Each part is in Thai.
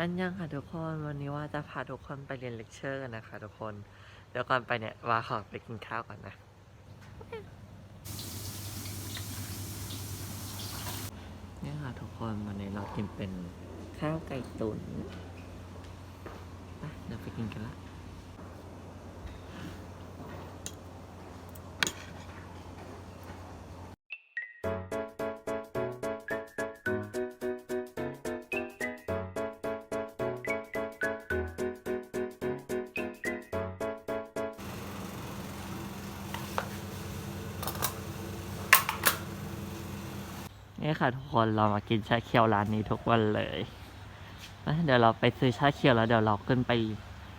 อันยังค่ะทุกคนวันนี้ว่าจะพาทุกคนไปเรียนเลคเชอร์กันนะคะทุกคน เดี๋ยวก่อนไปเนี่ยว่าขอไปกินข้าวก่อนนะ นี่ค่ะทุกคนวันนี้เรากินเป็นข้าวไก่ตุ๋นไปเดี๋ยวไปกินกันละ นี่ค่ะทุกคนเรามากินชาเขียวร้านนี้ทุกวันเลยไปเดี๋ยวเราไปซื้อชาเขียวแล้วเดี๋ยวเราขึ้นไป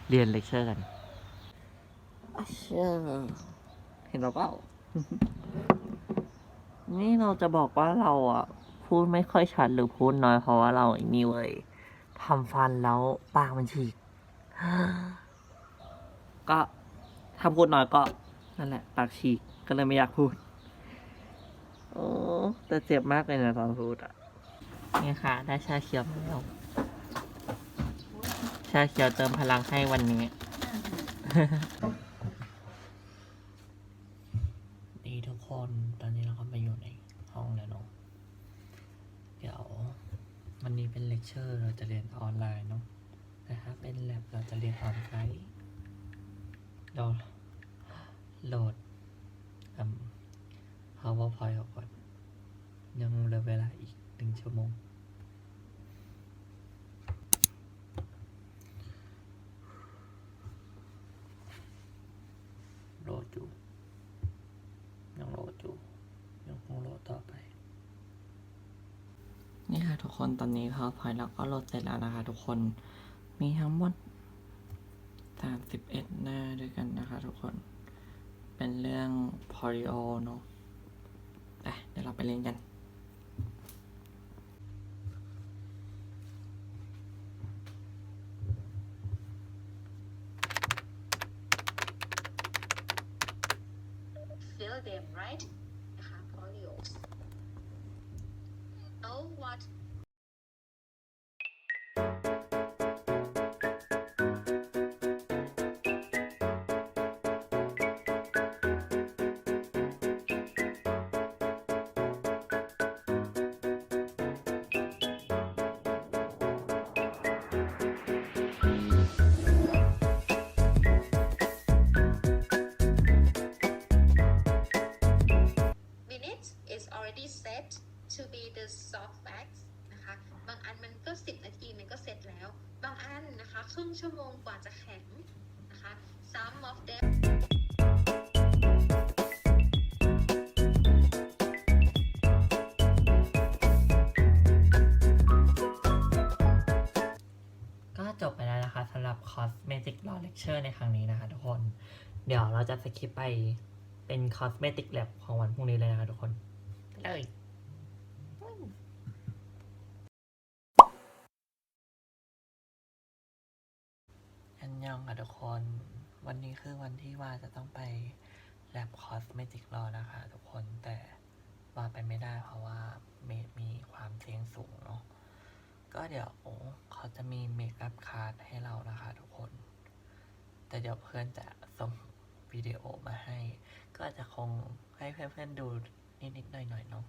เรียนเลคเชอร์กันอะเชื่อเห็นเราเปล่า นี่เราจะบอกว่าเราอะ พูดไม่ค่อยชัดหรือพูดน้อยเพราะว่าเราไอ้นี่เว้ยทำฟันแล้วปากมันฉีก ก็ถ้าพูดน้อยก็นั่นแหละ ปากฉีกก็เลยไม่อยากพูด โอ้แต่เจ็บมากเลยนะตอนพูดอะนี่ค่ะ ได้ชาเขียวมาแล้วชาเขียวเติมพลังให้วันนี้ดีทุกคนตอนนี้เราก็มาอยู่ในห้องแล้วเนาะเดี๋ยววันนี้เป็นเลคเชอร์เราจะเรียนออนไลน์เนาะแต่ถ้าเป็นแลบเราจะเรียนออนไลน์เราโหลด PowerPoint ออกก่อน ยังเหลือเวลาอีกหนึ่งชั่วโมง โหลดอยู่ ยังโหลดอยู่ ยังคงโหลดต่อไป นี่ค่ะทุกคนตอนนี้ PowerPoint เราก็โหลดเสร็จแล้วนะคะทุกคน มีทั้งหมด31หน้าด้วยกันนะคะทุกคน เป็นเรื่อง Polio เนอะ ไปเดี๋ยวเราไปเล่นกัน fill them right นะคะ polyols oh what already set to be the soft facts นะคะบางอันมันก็ 10 นาทีมันก็เสร็จแล้ว บางอันนะคะครึ่งชั่วโมงกว่าจะแข็งนะคะ some of them ก็จบไปแล้วนะคะสำหรับ Cosmetic Law Lecture ในครั้งนี้นะคะทุกคน เดี๋ยวเราจะสคิปไปเป็น Cosmetic Lab ของวันพรุ่งนี้เลยนะคะทุกคน เลย อันยองค่ะทุกคน วันนี้คือวันที่ว่าจะต้องไป Lab Cosmetic Law นะคะทุกคน แต่ว่าไปไม่ได้เพราะว่าเมดมีความเสี่ยงสูงเนาะ ก็เดี๋ยวเขาจะมีเมคอัพคาร์ดให้เรานะคะทุกคน แต่เดี๋ยวเพื่อนจะส่งวิดีโอมาให้ ก็จะคงให้เพื่อนๆดู นิดๆหน่อยๆเนาะ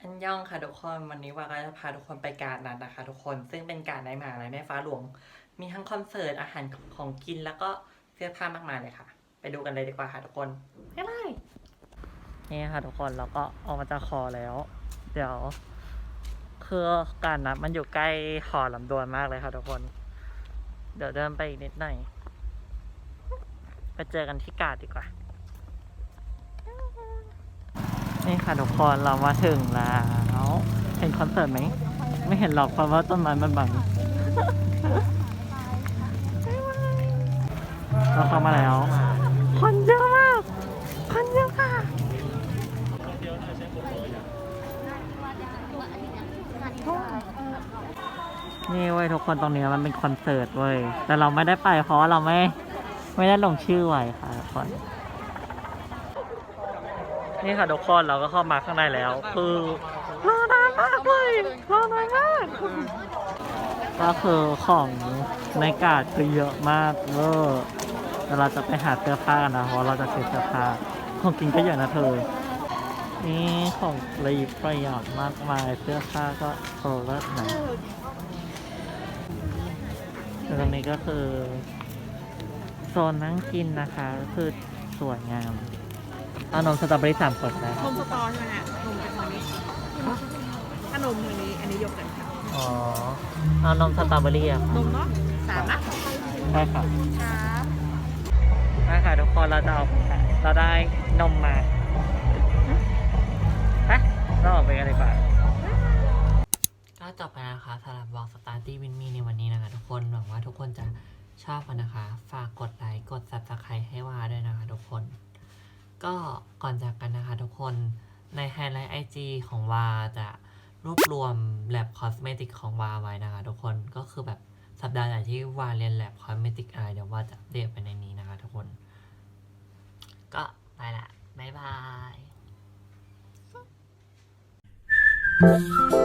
ฮันยองค่ะทุกคนวันนี้ว่าก็จะพาทุกคนไปการนัดนะคะ ทุกคนซึ่งเป็นการในมหาลัยแม่ฟ้าหลวง มีทั้งคอนเสิร์ตอาหารของกินแล้วก็เสื้อผ้ามากมายเลยค่ะ ไปดูกันเลยดีกว่าค่ะทุกคนไปเลยนี่ค่ะทุกคนเราก็ออกมาจากคอแล้ว เดี๋ยวคือการนัดมันอยู่ใกล้หอลำดวนมากเลยค่ะทุกคน เดี๋ยวเดินไปอีกนิดหน่อยไปเจอกันที่กาดดีกว่า นี่ค่ะทุกคนเรามาถึงแล้ว เห็นคอนเสิร์ตไหม ไม่เห็นหรอกเพราะว่าต้นไม้มันบัง เราเข้ามาแล้ว คนเยอะมาก คนเยอะค่ะนี่เว้ยทุกคนตรงนี้มันเป็นคอนเสิร์ตเว้ย แต่เราไม่ได้ไปเพราะเราไม่ไม่ได้ลงชื่อไว้ค่ะทุกคน นี่ค่ะทุกคนเราก็เข้ามาข้างในแล้ว คือรอนานมากเลยรอนานมากก็คือของในกาดคือเยอะมากเวอ แต่เราจะไปหาเสื้อผ้ากันนะเพราะเราจะซื้อเสื้อผ้าของกินก็เยอะนะเธอ นี่ของรีประหยัดมากมายเสื้อผ้าก็โซเลิศนะแล้วตรงนี้ก็คือโซนนั่งกินนะคะก็คือสวยงามเอานมสตรอเบอรี่สามขวดนะนมสตอใช่ไหมฮะนมเป็นทางนี้ถ้านมทางนี้ อันนี้ยกกันค่ะอ๋อเอานมสตรอเบอรี่อะนค่ะมเนาะสามนะใช่ค่ะ ครับ มาค่ะทุกคนเราจะเอาเราได้นมมาฮะเราออกไปกันดีกว่าก็จบไปนะคะสำหรับวอลสตาร์ตี้วินมีในวันนี้นะคะ ทุกคนหวังว่าทุกคนจะชอบกันนะคะ ฝากกดไลค์กด subscribe ให้ว่าด้วยนะคะ ทุกคน ก็ก่อนจากกันนะคะทุกคนในไฮไลท์ไอจีของวาจะรวบรวมแลบคอสเมติกของวาไว้นะคะ ทุกคนก็คือแบบสัปดาห์ไหนที่วาเรียนแลบคอสเมติกอะไรเดี๋ยวว่าจะอัปเดตไปในนี้ ก็ไปละบ๊ายบาย